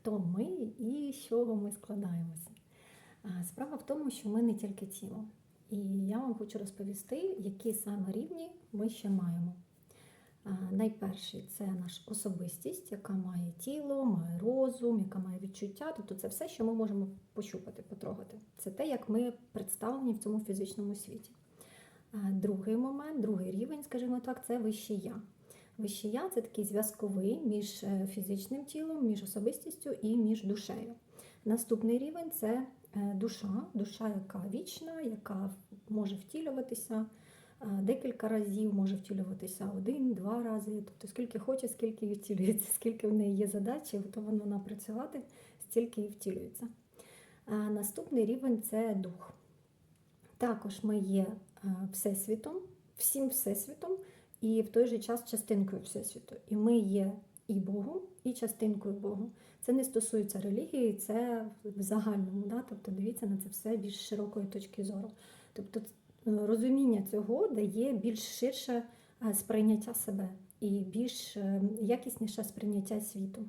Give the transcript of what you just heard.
хто ми і з чого ми складаємося. Справа в тому, що ми не тільки тіло. І я вам хочу розповісти, які саме рівні ми ще маємо. Найперший це наша особистість, яка має тіло, має розум, яка має відчуття. Тобто це все, що ми можемо пощупати, потрогати. Це те, як ми представлені в цьому фізичному світі. Другий момент, другий рівень, скажімо так, це вище я. Вище я це такий зв'язковий між е, фізичним тілом, між особистістю і між душею. Наступний рівень це е, душа, душа, яка вічна, яка може втілюватися е, декілька разів, може втілюватися один, два рази. Тобто скільки хоче, скільки і втілюється, скільки в неї є задачі, готова вона працювати, стільки і втілюється. Наступний рівень це дух. Також ми є всесвітом, всім всесвітом, і в той же час частинкою всесвіту. І ми є і Богом, і частинкою Богу. Це не стосується релігії, це в загальному. Да? Тобто дивіться на це все більш широкої точки зору. Тобто е, розуміння цього дає більш ширше е, сприйняття себе і більш е, якісніше сприйняття світу.